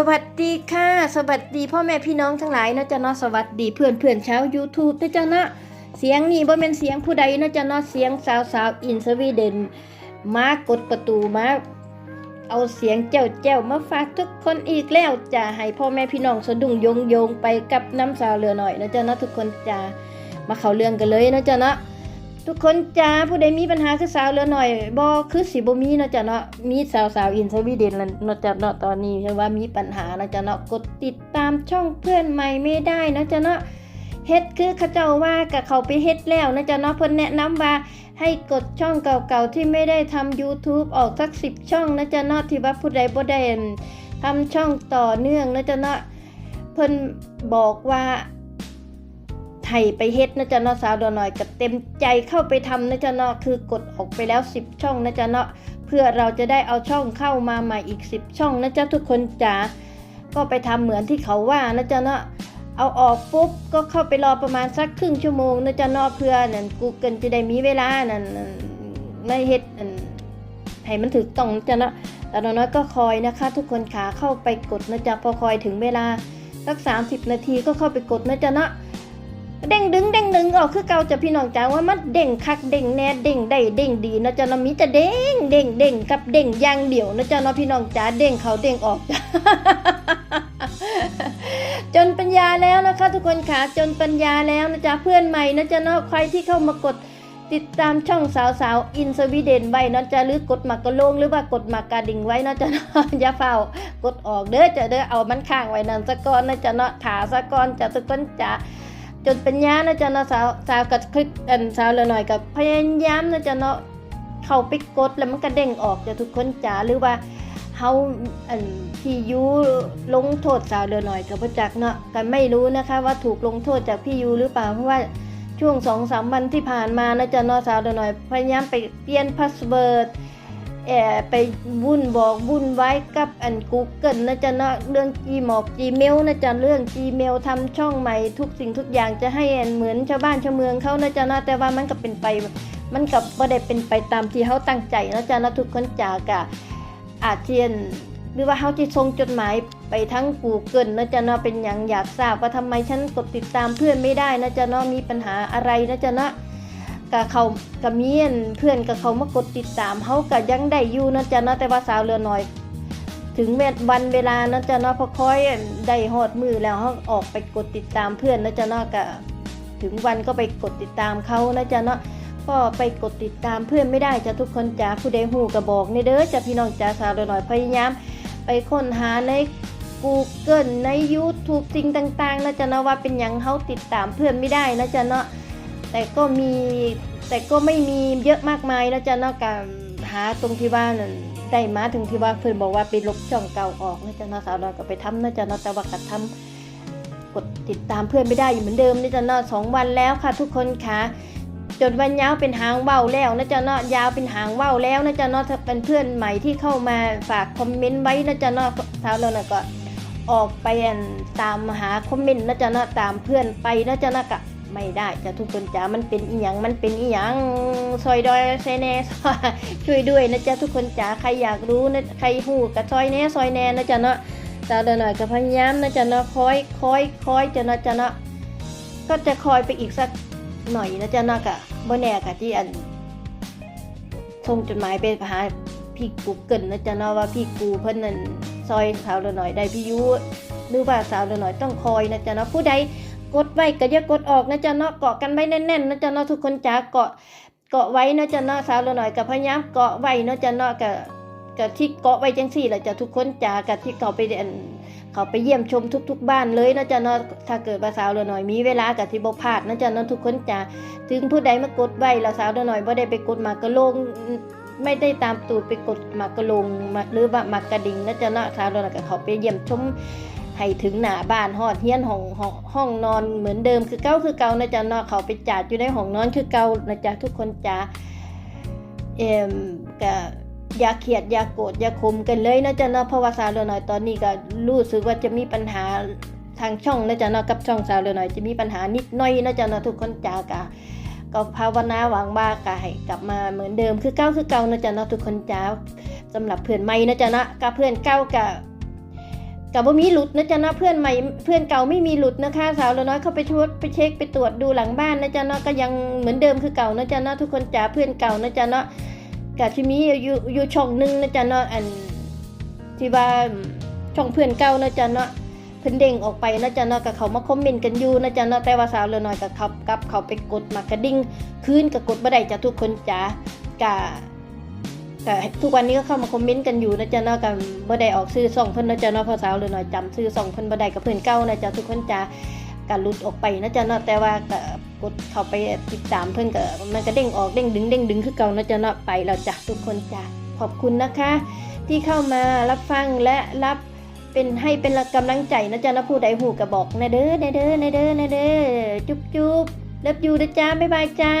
สวัสดีค่ะ สวัสดีพ่อแม่พี่น้องทั้งหลายนะจ๊ะเนาะสวัสดีเพื่อนเพื่อนชาว YouTube นะจ๊ะเนาะเสียงนี่บ่แม่นเสียงผู้ใดนะจ๊ะเนาะเสียงสาวสาวอินสวีเดนมากดประตูมาเอาเสียงแจ้วแจ้วๆมาฝากทุกคนอีกแล้วจะให้พ่อแม่พี่น้องสะดุ้งโยงโยงไปกับน้ำสาวเรือหน่อยนะจ๊ะเนาะทุกคนจะมาเข้าเรื่องกันเลยนะจ๊ะเนาะ ทุกคนจ้าผู้ใดมีปัญหาคือสาวเหลือหน่อยบ่คือสิบ่มีเนาะจ้ะเนาะมีสาวสาวๆอินสวีเดนแล้วเนาะจ้ะเนาะตอนนี้คือว่ามีปัญหานะจ้ะเนาะกดติดตามช่องเพื่อนใหม่ไม่ได้นะจ้ะเนาะเฮ็ดคือเขาเจ้าว่ากับเขาไปเฮ็ดแล้วนะจ้ะเนาะเพิ่นแนะนำว่าให้กดช่องเก่าๆที่ไม่ได้ทำ YouTube ออกสัก 10 ช่องนะจ้ะเนาะที่ว่าผู้ใดบ่ได้ทำช่องต่อเนื่องนะจ้ะเนาะเพิ่นบอกว่า ไทยไปเฮ็ดนะจ๊ะเนาะสาวดอหน่อยกับเต็มใจเข้าไปทำนะจ๊ะเนาะคือกดออกไปแล้ว 10 ช่องนะจ๊ะเนาะเพื่อเราจะได้เอาช่องเข้ามาใหม่อีก 10 ช่องนะจ๊ะทุกคนจ๋าก็ไปทำเหมือนที่เขาว่านะจ๊ะเนาะเอาออกปุ๊บก็เข้าไปรอประมาณสักครึ่งชั่วโมงนะจ๊ะเนาะเพื่อนั่นกูเกิลจะได้มีเวลานั่นไม่เฮ็ดอันให้มันถูกต้องนะจ๊ะเนาะแต่น้อยก็คอยนะคะ ทุกคนขาเข้าไปกดนะจ๊ะพอคอยถึงเวลาสัก 30 นาทีก็เข้าไปกดนะจ๊ะเนาะ เด้งดึงเด้งดึงออกคือเก่าจะพี่น้องจ๋าว่ามันเด้งคักเด้งแน่เด้งได้เด้งดีนะจ๊ะเนาะมีแต่เด้งเด้งเด้งกับเด้งย่างเดี่ยวนะจ๊ะเนาะพี่น้องจ๋าเด้งเขาเด้งออกจ้ะจนปัญญาแล้วนะคะทุกคนค่ะจนปัญญาแล้วนะจ๊ะเพื่อนใหม่นะจ๊ะเนาะใครที่เข้ามากดติดตามช่องสาวสาวอินสวีเดนไว้นะจ๊ะหรือกดหมากกระโลงหรือว่ากดหมากกระดิ่งไว้นะจ๊ะเนาะอย่าเฝ้ากดออกเด้อจะเด้อเอามันข้างไว้นั่นสะก่อนนะจ๊ะเนาะถาสะก่อนจะทุกคนจ๋า จนปัญญานะจ๊ะเนาะสาวสาวกับคลิปอันสาวเลยหน่อยกับพยายามนะจ๊ะเนาะเข้าไปกดแล้วมันก็เด้งออกจะทุกคนจ๋าหรือว่าเฮาอันพี่ยูลงโทษสาวเลยหน่อยกับประจักษ์เนาะกันไม่รู้นะคะว่าถูกลงโทษจากพี่ยูหรือเปล่าเพราะว่าช่วงสองสามวันที่ผ่านมานะจ๊ะเนาะสาวเลยหน่อยพยายามไปเปลี่ยนพาสเวิร์ด แอบไปวุ่นบอกวุ่นไว้กับอัน Google นะจ๊ะเนาะเรื่อง Gmail Gmail นะจ๊ะเรื่อง Gmail ทำช่องใหม่ทุกสิ่งทุกอย่างจะให้อันเหมือนชาวบ้านชาวเมืองเขานะจ๊ะเนาะแต่ว่ามันก็เป็นไปมันกับบ่ได้เป็นไปตามที่เขาตั้งใจนะจ๊ะนะทุกคนจากะอาเจียนหรือว่าเขาจะส่งจดหมายไปทั้ง Google นะจ๊ะเนาะเป็นอย่างอยากทราบว่าทำไมฉันกดติดตามเพื่อนไม่ได้นะจ๊ะเนาะมีปัญหาอะไรนะจ๊ะเนาะ กับเขากับเมียนเพื่อนกับเขามากดติดตามเขาก็ยังได้อยู่นะจ๊ะเนาะแต่ว่าสาวเรือน้อย ถึงเวลวันเวลานะจ๊ะเนาะพอค่อยได้หอดมือแล้วเขาออกไปกดติดตามเพื่อนนะจ๊ะเนาะก็ถึงวันก็ไปกดติดตามเขานะจ๊ะเนาะก็ไปกดติดตามเพื่อนไม่ได้จ้ะทุกคนจ้าผู้ใดหูกระบอกในเด้อจ้ะพี่น้องจ้าสาวเรือน้อยพยายามไปค้นหาใน Google ใน YouTube สิ่งต่างๆนะจ๊ะเนาะว่าเป็นยังเขาติดตามเพื่อนไม่ได้นะจ๊ะเนาะ แต่ก็มีแต่ก็ไม่มีเยอะมากมายนะจ๊ะนอกการหาตรงที่ว่านั่นได้มาถึงที่ว่าเพื่อนบอกว่าไปลบช่องเก่าออกนะจ๊ะนาะสาวน้อยก็ไปทำนะจ๊ะนาะแต่ว่ากัดทำกดติดตามเพื่อนไม่ได้อยู่เหมือนเดิมนะจ๊ะนาสองวันแล้วค่ะ ทุกคนค่ะจนวันยาวเป็นหางเว้าแล้วนะจ๊ะเนาะยาวเป็นหางเว้าแล้วนะจ๊ะเนาะถ้าเป็นเพื่อนใหม่ที่เข้ามาฝากคอมเมนต์ไว้นะจ๊ะเนาะสาวเราน่ะก็ออกไปตามหาคอมเมนต์นะจ๊ะเนาะตามเพื่อนไปนะจ๊ะเนาะกะ ไม่ได้จะทุกคนจ๋ามันเป็นอีหยังมันเป็นอีหยังซอยดอยซอยแน่ช่วยด้วยนะจ๊ะทุกคนจ๋าใครอยากรู้นะใครหูกับซอยแน่ซอยแน่นะจ๊ะเนาะสาวเดินหน่อยกับพยายามนะจ๊ะเนาะคอยคอยคอยจะนะจ๊ะเนาะก็จะคอยไปอีกสักหน่อยนะจ๊ะเนาะกะบ่แน่กะที่อันส่งจดหมายไปหาพี่กูเกิลนะจ๊ะเนาะว่าพี่กูเพิ่นนั่นซอยสาวเดินหน่อยได้พี่ยุหรือว่าสาวเดินหน่อยต้องคอยนะจ๊ะเนาะผู้ใด กดไว้ก็อย่ากดออกนะจ๊ะเนาะเกาะกันไว้แน่นๆนะจ๊ะเนาะทุกคนจ๋าเกาะเกาะไว้นะจ๊ะเนาะสาวหน่อยกับพยายามเกาะไว้นะจ๊ะเนาะกับกับที่เกาะไว้จังสี่แหละจ้ะทุกคนจ๋ากับที่เขาไปเรียนเขาไปเยี่ยมชมทุก ๆ บ้านเลยนะจ๊ะเนาะถ้าเกิดว่าสาวหน่อยมีเวลากับที่บ่พลาดนะจ๊ะเนาะทุกคนจ๋าถึงผู้ใดมากดไว้แล้วสาวเราหน่อยบ่ได้ไปกดหมากกระโลงไม่ได้ตามตูดไปกดหมากกระลงหรือว่าหมากกระดิ่งนะจ๊ะเนาะสาวเราหน่อยกับเขาไปเยี่ยมชม ให้ถึงหน้าบ้านหอดเฮียนห้องห้องห้องนอนเหมือนเดิมคือเก้าคือเก่านะจ๊ะเนาะเขาไปจัดอยู่ในห้องนอนคือเก่านะจ๊ะทุกคนจ๋าเอ็มก็อย่าเครียดอย่าโกรธอย่าคมกันเลยนะจ๊ะเนาะเพราะว่าสาวเรือหน่อยตอนนี้ก็รู้สึกว่าจะมีปัญหาทางช่องนะจ๊ะเนาะกับช่องสาวเรือหน่อยจะมีปัญหานิดหน่อยนะจ๊ะเนาะทุกคนจ๋ากะก็ภาวนาหวังว่ากะให้กลับมาเหมือนเดิมคือเก้าคือเก่านะจ๊ะเนาะทุกคนจ๋าสำหรับเพื่อนใหม่นะจ๊ะเนาะกับเพื่อนเก่ากับ กับว่ามีหลุดนะจ๊ะเนาะเพื่อนใหม่เพื่อนเก่าไม่มีหลุดนะคะสาวละน้อยเข้าไปชวดไปเช็คไปตรวจดูหลังบ้านนะจ๊ะเนาะก็ยังเหมือนเดิมคือเก่านะจ๊ะเนาะทุกคนจ๋าเพื่อนเก่านะจ๊ะเนาะกับที่มีอยู่อยู่ช่องหนึ่งนะจ๊ะเนาะอันที่ว่าช่องเพื่อนเก่านะจ๊ะเนาะเพิ่นเด้งออกไปนะจ๊ะเนาะกับเขามาคอมเมนต์กันอยู่นะจ๊ะเนาะแต่ว่าสาวละน้อยกับเขากับเขาไปกดมากระดิ่งคืนกับกดบ่ได้จ้ะทุกคนจ๋ากะ แต่ทุกวันนี้ก็เข้ามาคอมเมนต์กันอยู่นะจ๊ะเนาะกันบ่ได้ออกซื้อส่องเพิ่นนะจ๊ะเนาะเพอสาวเลยหน่อยจำซื้อส่องเพิ่นบ่ได้กับเพิ่นเก่านะจ๊ะทุกคนจ้ะการหลุดออกไปนะจ๊ะเนาะแต่ว่าก็กดเข้าไปติดตามเพิ่นก็มันก็เด้งออกเด้งดึงเด้งดึงคือเก่านะจ๊ะเนาะไปแล้วจ้ะทุกคนจ้ะขอบคุณนะคะ ที่เข้ามารับฟังและรับเป็นให้เป็นกำลังใจนะจ๊ะนะผู้ใดหูก็บอกนะเด้อนะเด้อนะเด้อนะเด้อจุ๊บจุ๊บเลิฟยูนะจ๊ะบ๊ายบายจ้า